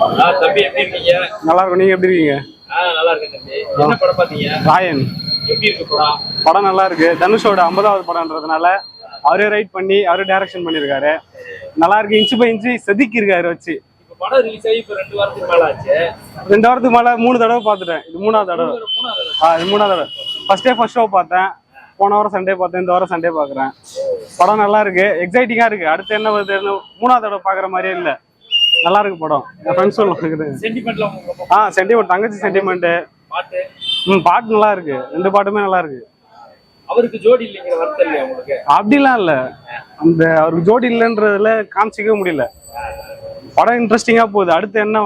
ஆ, தம்பி எப்படி இருக்கீங்க? நல்லா இருக்கும் நீங்க எப்படி இருக்கீங்க? ஆ நல்லா இருக்கேன் தம்பி. என்ன படம் பாத்தீங்க ராயன். எப்படி இருக்கு படம்? படம் நல்லா இருக்கு தனுஷோட ஐம்பதாவது படம்ன்றதுனால அவரே ரைட் பண்ணி அவரே டைரக்ஷன் பண்ணியிருக்காரு. நல்லா இருக்கு இன்ச்சு பை இன்ச்சு செதுக்கி இருக்காரு வச்சு படம் ரிலீஸ் ஆகி இப்ப ரெண்டு வாரத்துக்கு மேல ஆச்சு. ரெண்டு வாரத்துக்கு மேல மூணு தடவை பார்த்துட்டேன். இது மூணாவது தடவை. ஆ இது மூணாவது தடவை. ஃபர்ஸ்ட் டே ஃபர்ஸ்ட் ஷோ பார்த்தேன். போன வாரம் சண்டே பார்த்தேன். இந்த வாரம் சண்டே பார்க்குறேன். படம் நல்லா இருக்கு. எக்ஸைட்டிங்கா இருக்கு அடுத்து என்ன மூணாவது தடவை பார்க்குற மாதிரியே இல்லை. நல்லா இருக்கு படம் ஃப்ரெண்ட்ஸ் சொல்லுவாங்க. ஆ சென்டிமெண்ட் தங்கச்சி சென்டிமெண்ட்டு பாட்டு? ம் பாட்டு நல்லா இருக்கு ரெண்டு பாட்டுமே நல்லா இருக்கு அவருக்கு ஜோடி இல்லைங்கிற வருத்தம் இல்லையா உங்களுக்கு? அப்படிலாம் இல்ல. அந்த அவருக்கு ஜோடி இல்லைன்றதுல காமிச்சிக்கவே முடியல. படம் இன்ட்ரெஸ்டிங்கா போகுது. அடுத்து என்ன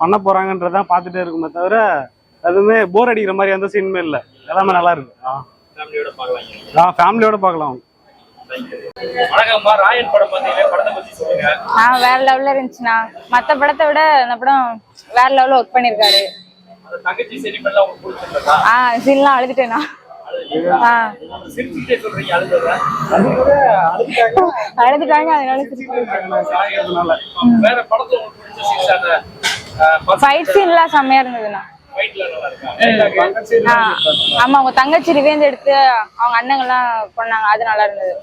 பண்ண போறாங்கன்றதான் பார்த்துட்டே இருக்குமே தவிர எதுவுமே போர் அடிக்கிற மாதிரி எந்த சீனுமே இல்லை. எல்லாமே நல்லா இருக்கு ஆ. ஃபேமிலியோட பார்க்கலாம் ஆ ஃபேமிலியோட பார்க்கலாம். வணக்கம்மா ராயன் படம் பாத்தீங்களா படத்தை பத்தி சொல்லுங்க. ஆ வேற லெவல்ல இருந்துச்சுண்ணா. மத்த படத்தை விட அந்த படம் வேற லெவல்ல ஒர்க் பண்ணிருக்காரு. தங்கச்சி சென்டிமெண்ட்லாம் உங்களுக்கு பிடிச்சிருக்கா ஆ சிரிச்சுட்டே சொல்றீங்க அழுதுட்டாங்க அதனால. வேற உங்களுக்கு பிடிச்ச ஃபைட் சீன்லாம் செம்மையா இருந்ததுண்ணா. ஆமா அவங்க தங்கச்சி ரிவேஞ்ச் எடுத்து அவங்க அண்ணங்கெல்லாம் பண்ணாங்க. அது நல்லா இருந்தது.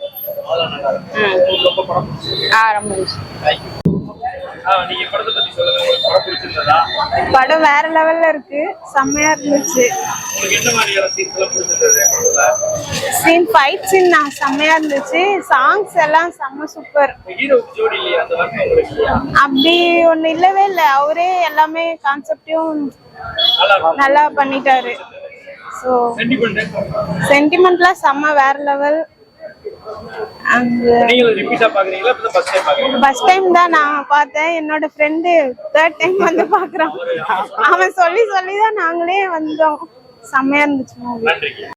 ஆ ரொம்ப படம் வேற லெவல்ல இருக்கு. செம்மையா இருந்துச்சு. சீன் ஃபைட் சீன் நான் செம்மையா இருந்துச்சு. சாங்ஸ் எல்லாம் செம்ம சூப்பர் அப்படி ஒண்ணு இல்லவே இல்லை. அவரே எல்லாமே கான்செப்டையும் நல்லா இருக்கும் பண்ணிட்டாரு ஸோ சென்டிமெண்ட்லாம் செம்ம வேற லெவல் அந்த நீங்களும் ஃபர்ஸ்ட் டைம் தான் நான் பார்த்தேன். என்னோட ஃப்ரெண்டு தேர்ட் டைம் வந்து பார்க்குறான். அவன் சொல்லி சொல்லி தான் நாங்களே வந்தோம். செம்மையா இருந்துச்சு மூவி